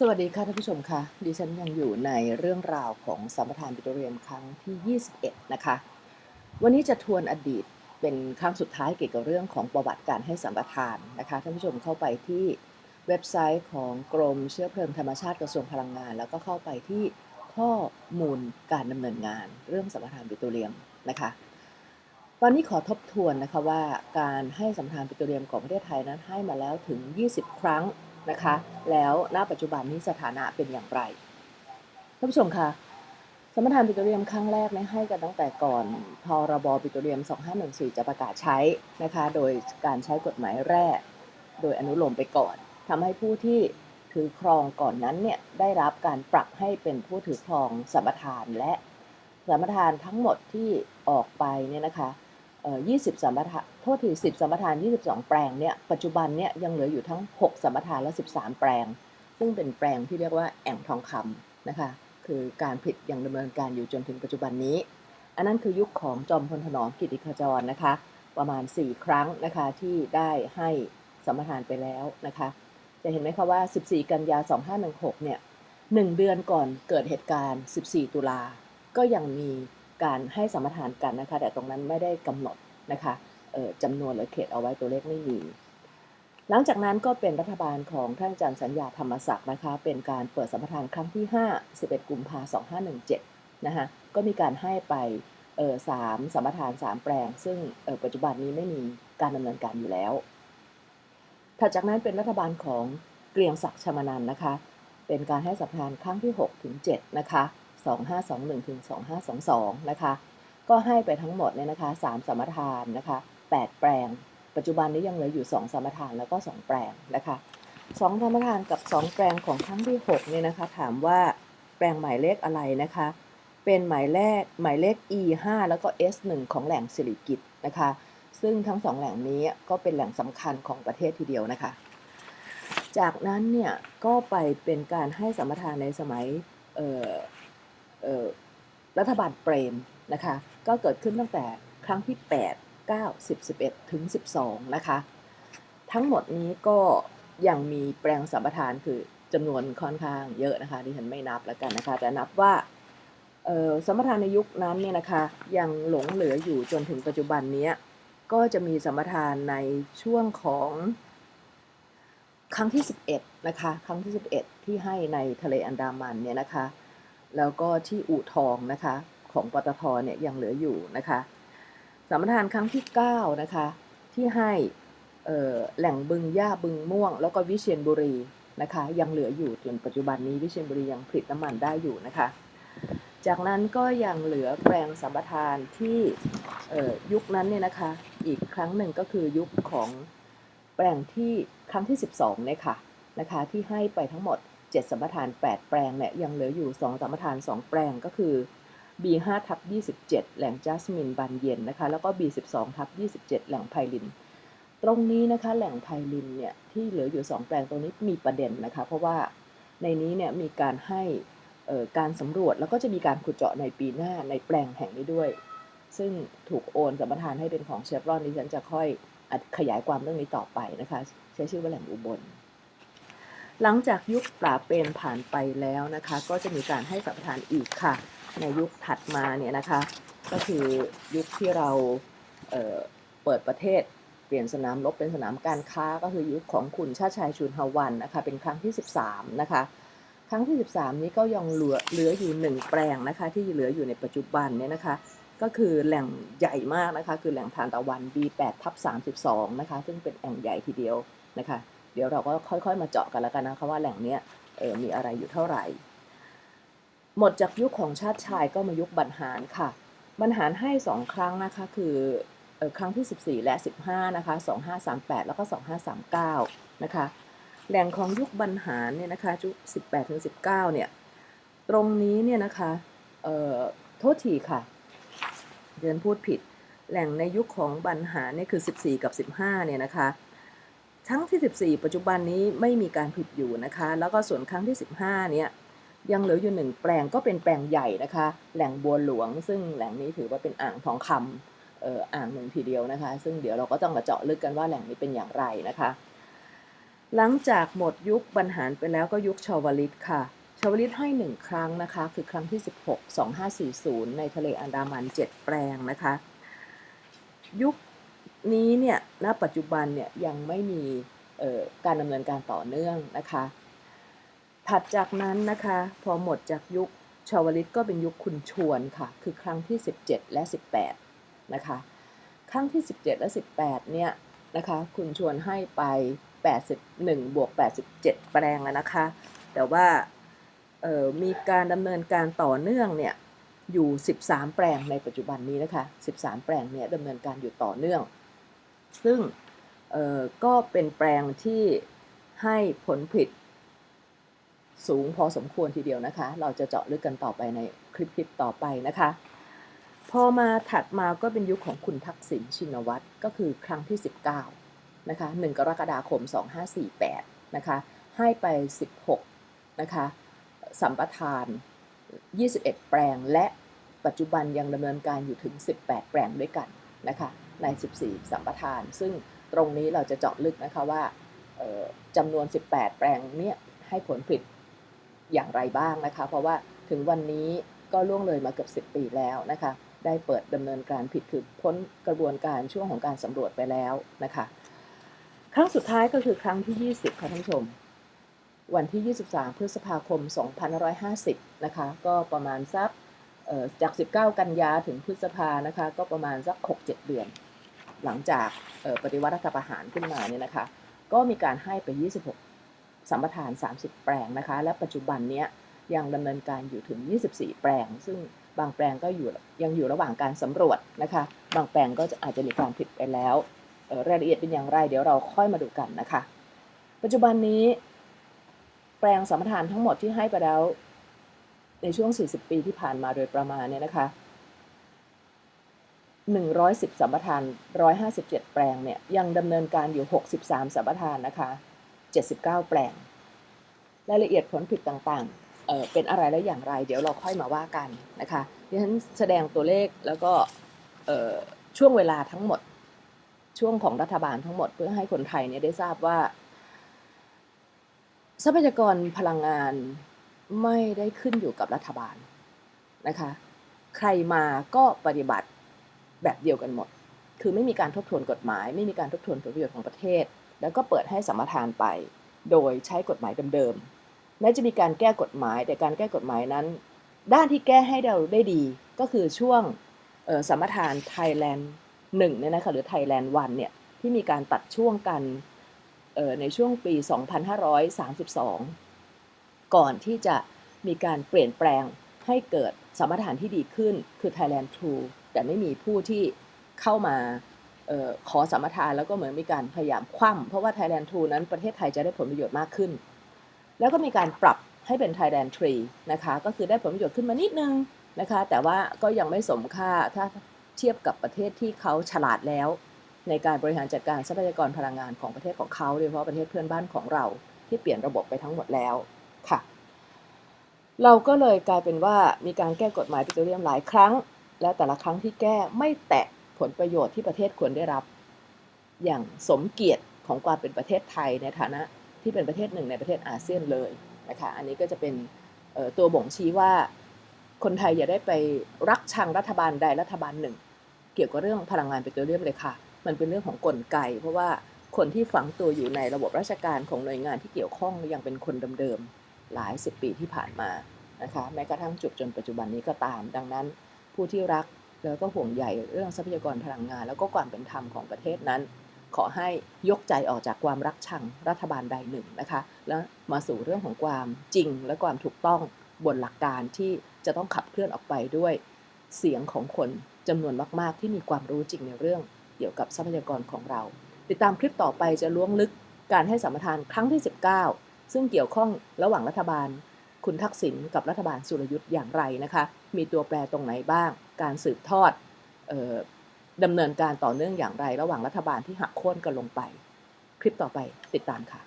สวัสดีค่ะท่านผู้ชมค่ะดิฉันยังอยู่ในเรื่องราวของสัมปทานปิโตรเลียมครั้งที่ 21 นะคะ วันนี้จะทวนอดีตเป็นครั้งสุดท้ายเกี่ยวกับเรื่องของประวัติการให้สัมปทานนะคะท่านผู้ชมเข้าไปที่เว็บไซต์ของกรมเชื้อเพลิงธรรมชาติกระทรวงพลังงาน แล้วก็เข้าไปที่ข้อมูลการดำเนินงาน เรื่องสัมปทานปิโตรเลียมนะคะตอนนี้ขอทบทวนนะคะว่าการให้สัมปทานปิโตรเลียมของประเทศไทยนั้นให้มาแล้วถึง 20 ครั้ง นะคะ แล้วณปัจจุบันนี้สถานะเป็นอย่างไรท่านผู้ชมคะสมปทานปิโตรเลียมครั้งแรกนี่ให้กันตั้งแต่ก่อนพรบปิโตรเลียม 2514 จะประกาศใช้นะคะ โดยการใช้กฎหมายแร่โดยอนุโลมไปก่อนทำให้ผู้ที่ถือครองก่อนนั้นเนี่ยได้รับการปรับให้เป็นผู้ถือครองสมปทานและสมปทานทั้งหมดที่ออกไปเนี่ยนะคะ เอ่อ20สัมปทานโทษที10สัมปทาน22แปลงเนี่ยปัจจุบันเนี่ยยังเหลืออยู่ทั้ง6สัมปทานและ13แปลง ซึ่งเป็นแปลงที่เรียกว่าแอ่งทองคำนะคะคือการผลิตยังดำเนินการอยู่จนถึงปัจจุบันนี้ อันนั้นคือยุคของจอมพลถนอมกิติขจรนะคะ ประมาณ 4 ครั้งนะคะที่ได้ให้สัมปทานไปแล้วนะคะ จะเห็นไหมคะว่า 14 กันยา 2516 เนี่ย1เดือนก่อนเกิดเหตุการณ์ 14 ตุลา ก็ยังมี การให้สมปทานกันนะคะ แต่ตรงนั้นไม่ได้กำหนดนะคะจำนวนหรือเขตเอาไว้ตัวเลขไม่มี หลังจากนั้นก็เป็นรัฐบาลของท่านอาจารย์สัญญาธรรมศักดิ์นะคะ เป็นการเปิดสัมปทานครั้งที่ 5 11 กุมภา2517 นะคะก็มีการให้ไปสามสัมปทาน 3 แปลง ซึ่งปัจจุบันนี้ไม่มีการดำเนินการอยู่แล้ว ถัดจากนั้นเป็นรัฐบาลของเกรียงศักดิ์ชมานันนะคะ เป็นการให้สัมปทานครั้งที่ 6 ถึง 7 นะคะ 2521ถึง2522 นะคะ ก็ให้ไปทั้งหมดเนี่ยนะคะ 3 สมทานนะคะ 8 แปลง ปัจจุบันนี้ยังเหลืออยู่ 2 สมทานแล้วก็ 2 แปลงนะคะ 2 สมทานกับ 2 แปลงของครั้งที่6เนี่ยนะคะ ถามว่าแปลงหมายเลขอะไรนะคะ เป็นหมายเลขหมายเลข E 5แล้วก็ S 1ของแหล่งสิริกิตนะคะ ซึ่งทั้งสองแหล่งนี้ก็เป็นแหล่งสำคัญของประเทศทีเดียวนะคะจากนั้นเนี่ยก็ไปเป็นการให้สัมปทานในสมัยเอ่อ รัฐบาลเปรมนะคะก็เกิดขึ้นตั้งแต่ครั้งที่ 8 9 10 11 ถึง 12 นะคะ ทั้งหมดนี้ก็ยังมีแปลงสัมปทานคือจำนวนค่อนข้างเยอะนะคะที่ฉันไม่นับแล้วกันนะคะ แต่นับว่าสัมปทานในยุคนั้นเนี่ยนะคะยังหลงเหลืออยู่จนถึงปัจจุบันนี้ก็จะมีสัมปทานในช่วงของครั้งที่ 11 นะคะ ครั้งที่ 11 ที่ให้ในทะเลอันดามันเนี่ยนะคะ แล้วก็ที่อู่ทองนะคะของปตทเนี่ยยังเหลืออยู่นะคะสัมปทานครั้งที่ 9 นะคะ ที่ให้แหล่งบึงหญ้าบึงม่วง แล้วก็วิเชียรบุรีนะคะ ยังเหลืออยู่จนปัจจุบันนี้วิเชียรบุรียังผลิตน้ำมันได้อยู่นะคะ จากนั้นก็ยังเหลือแปลงสัมปทานที่ยุคนั้นเนี่ยนะคะ อีกครั้งหนึ่งก็คือยุคของแปลงที่ครั้งที่ 12เนี่ยค่ะนะคะที่ให้ไปทั้งหมด 7 สัมปทาน 8 แปลงเนี่ยยังเหลืออยู่ 2 สัมปทาน 2 แปลงก็คือ B5 ทับ27 แหล่งจัสมินบานเย็นนะคะ แล้วก็ B12 ทับ27 แหล่งไพลิน ตรงนี้นะคะแหล่งไพลินเนี่ยที่เหลืออยู่ 2 แปลงตรงนี้มีประเด็นนะคะ เพราะว่าในนี้เนี่ยมีการให้การสำรวจแล้วก็จะมีการขุดเจาะในปีหน้าในแปลงแห่งนี้ด้วย ซึ่งถูกโอนสัมปทานให้เป็นของเชฟรอนดิฉันจะค่อยขยายความเรื่องนี้ต่อไปนะคะ ใช้ชื่อว่าแหล่งอุบล หลังจากยุคปราบเปรมผ่านไปแล้วนะคะ ก็จะมีการให้สัมปทานอีกค่ะ ในยุคถัดมาเนี่ยนะคะ ก็คือยุคที่เราเเปิดประเทศเปลี่ยนสนามรบเป็นสนามการค้าก็คือยุคของคุณชาชายชุนฮวันนะคะเป็นครั้งที่ 13 นะคะ ครั้งที่ 13 นี้ก็ยังเหลือเหลืออยู่ 1 แปลงนะคะ ที่เหลืออยู่ในปัจจุบันเนี่ยนะคะ ก็คือแหล่งใหญ่มากนะคะ คือแหล่งทานตะวัน B8 ทับ32 นะคะ ซึ่งเป็นแอ่งใหญ่ทีเดียวนะคะ ดี๋ยวเราก็ค่อยๆ มาเจาะกันแล้วกันนะคะว่าแหล่งเนี้ยเออมีอะไรอยู่เท่าไหร่ หมดจากยุคของชาติชายก็มายุคบรรหารค่ะบรรหารให้2ครั้งนะคะคือออครั้งที่ 14 และ 15นะคะ2538 แล้วก็ 2539นะคะแหล่งของยุคบรรหารเนี่ยนะคะยุค18ถึง19เนี่ยตรงนี้เนี่ยนะคะเอ่อโทษทีค่ะเดินพูดผิดแหล่งในยุคของบรรหารเนี่ยคือ 14 กับ 15เนี่ยนะคะ ทั้งที่ 14 ปัจจุบันนี้ไม่มีการผิดอยู่นะคะ แล้วก็ส่วนครั้งที่ 15 เนี่ยยังเหลืออยู่หนึ่งแปลงก็เป็นแปลงใหญ่นะคะ แหล่งบัวหลวง ซึ่งแหล่งนี้ถือว่าเป็นอ่างทองคำเอ่ออ่างหนึ่งทีเดียวนะคะ ซึ่งเดี๋ยวเราก็ต้องมาเจาะลึกกันว่าแหล่งนี้เป็นอย่างไรนะคะ หลังจากหมดยุคบรรหารไปแล้วก็ยุคชาวลิตค่ะ ชาวลิตให้หนึ่งครั้งนะคะ คือครั้งที่ 16 2540 ในทะเลอันดามัน 7 แปลงนะคะ ยุค นี้เนี่ยณปัจจุบันเนี่ยยังไม่มีการดำเนินการต่อเนื่องนะคะ ถัดจากนั้นนะคะพอหมดจากยุคชาวลิตก็เป็นยุคคุณชวนค่ะ คือครั้งที่ 17 และ 18 นะคะ ครั้งที่ 17 และ 18 เนี่ยนะคะ คุณชวนให้ไป 81 บวก 87 แปลงแล้วนะคะ แต่ว่ามีการดำเนินการต่อเนื่องเนี่ยอยู่ 13 แปลงในปัจจุบันนี้นะคะ 13 แปลงเนี่ยดำเนินการอยู่ต่อเนื่อง ซึ่งก็เป็นแปลงที่ให้ผลผลิตสูงพอสมควรทีเดียวนะคะ เราจะเจาะลึกกันต่อไปในคลิปคลิปต่อไปนะคะ พอมาถัดมาก็เป็นยุคของคุณทักษิณชินวัตรก็คือครั้งที่ 19 นะคะ 1 กรกฎาคม 2548 นะคะ ให้ไป 16 นะคะ สัมปทาน 21 แปลงและปัจจุบันยังดำเนินการอยู่ถึง 18 แปลงด้วยกันนะคะ ใน 14 สัมปทาน ซึ่งตรงนี้เราจะเจาะลึกนะคะว่าจำนวน 18 แปลงเนี่ยให้ผลผลิตอย่างไรบ้างนะคะ เพราะว่าถึงวันนี้ก็ล่วงเลยมาเกือบ 10 ปีแล้วนะคะ ได้เปิดดำเนินการผิดคือพ้นกระบวนการช่วงของการสำรวจไปแล้วนะคะ ครั้งสุดท้ายก็คือครั้งที่ 20 ค่ะท่านผู้ชม วันที่ 23 พฤษภาคม 2550 นะคะ ก็ประมาณสักจาก 19 กันยาถึงพฤษภานะคะ ก็ประมาณสัก 6-7 เดือน หลังจากปฏิวัติรัฐประหารขึ้นมาเนี่ยนะคะ ก็มีการให้ไป 26 สัมปทาน 30 แปลงนะคะ และปัจจุบันเนี้ยยังดำเนินการอยู่ถึง 24 แปลง ซึ่งบางแปลงก็อยู่ยังอยู่ระหว่างการสำรวจนะคะ บางแปลงก็จะอาจจะมีการผิดไปแล้วรายละเอียดเป็นอย่างไรเดี๋ยวเราค่อยมาดูกันนะคะ ปัจจุบันนี้ แปลงสัมปทานทั้งหมดที่ให้ไปแล้ว ในช่วง 40 ปีที่ผ่านมาโดยประมาณเนี่ยนะคะ 110สัมปทาน 157 แปลงเนี่ยยังดำเนินการอยู่ 63สัมปทานนะคะ 79 แปลง รายละเอียดผลผลิตต่างๆเเป็นอะไรและอย่างไร เดี๋ยวเราค่อยมาว่ากันนะคะดิฉันแสดงตัวเลขแล้วก็ช่วงเวลาทั้งหมดช่วงของรัฐบาลทั้งหมดเพื่อให้คนไทยเนี่ยได้ทราบว่า ทรัพยากรพลังงานไม่ได้ขึ้นอยู่กับรัฐบาลนะคะ ใครมาก็ปฏิบัติ แบบเดียวกันหมด คือไม่มีการทบทวนกฎหมาย ไม่มีการทบทวนผลประโยชน์ของประเทศ แล้วก็เปิดให้สัมปทานไป โดยใช้กฎหมายเดิมๆแม้จะมีการแก้กฎหมาย แต่การแก้กฎหมายนั้น ด้านที่แก้ให้เราได้ดีก็คือช่วงสัมปทานไทยแลนด์หนึ่งเนี่ยนะคะหรือไทยแลนด์วันเนี่ยที่มีการตัดช่วงกันในช่วงปี 2532 ก่อนที่จะมีการเปลี่ยนแปลงให้เกิดสมปทานที่ดีขึ้นคือ Thailand True แต่ไม่มีผู้ที่เข้ามาออขอสัมปทานแล้วก็เหมือนมีการพยายามคว่ำเพราะว่า Thailand True นั้นประเทศไทยจะได้ผลประโยชน์มากขึ้น แล้วก็มีการปรับให้เป็น Thailand Tree นะคะ ก็คือได้ผลประโยชน์ขึ้นมานิดนึงนะคะ แต่ว่าก็ยังไม่สมค่าถ้าเทียบกับประเทศที่เขาฉลาดแล้ว ในการบริหารจัดการทรัพยากรพลังงานของประเทศของเขาโดยเฉพาะประเทศเพื่อนบ้านของเราที่เปลี่ยนระบบไปทั้งหมดแล้วค่ะ เราก็เลยกลายเป็นว่ามีการแก้กฎหมายปิโตรเลียมหลายครั้ง และแต่ละครั้งที่แก้ไม่แตะผลประโยชน์ที่ประเทศควรได้รับ อย่างสมเกียรติของความเป็นประเทศไทยในฐานะที่เป็นประเทศหนึ่งในประเทศอาเซียนเลยนะคะอันนี้ก็จะเป็นตัวบ่งชี้ว่าคนไทยอย่าได้ไปรักชังรัฐบาลใดรัฐบาลหนึ่ง เกี่ยวกับเรื่องพลังงานปิโตรเลียมเลยค่ะ มันเป็นเรื่องของกลไก เพราะว่าคนที่ฝังตัวอยู่ในระบบราชการของหน่วยงานที่เกี่ยวข้องยังเป็นคนเดิมๆหลายสิบปีที่ผ่านมานะคะแม้กระทั่งจุดจนปัจจุบันนี้ก็ตามดังนั้น ผู้ที่รักแล้วก็ห่วงใยเรื่องทรัพยากรพลังงาน แล้วก็ความเป็นธรรมของประเทศนั้น ขอให้ยกใจออกจากความรักชังรัฐบาลใดหนึ่งนะคะแล้วมาสู่เรื่องของความจริงและความถูกต้องบนหลักการที่จะต้องขับเคลื่อนออกไปด้วย เสียงของคนจำนวนมาก ๆ ที่มีความรู้จริงในเรื่องเกี่ยวกับทรัพยากรของเรา ติดตามคลิปต่อไปจะล้วงลึกการให้สัมปทานครั้งที่ 19 ซึ่งเกี่ยวข้องระหว่างรัฐบาล คุณทักษิณกับรัฐบาลสุรยุทธ์อย่างไรนะคะ มีตัวแปรตรงไหนบ้าง การสืบทอดออดำเนินการต่อเนื่องอย่างไร ระหว่างรัฐบาลที่หักโค่นกันลงไป คลิปต่อไปติดตามค่ะ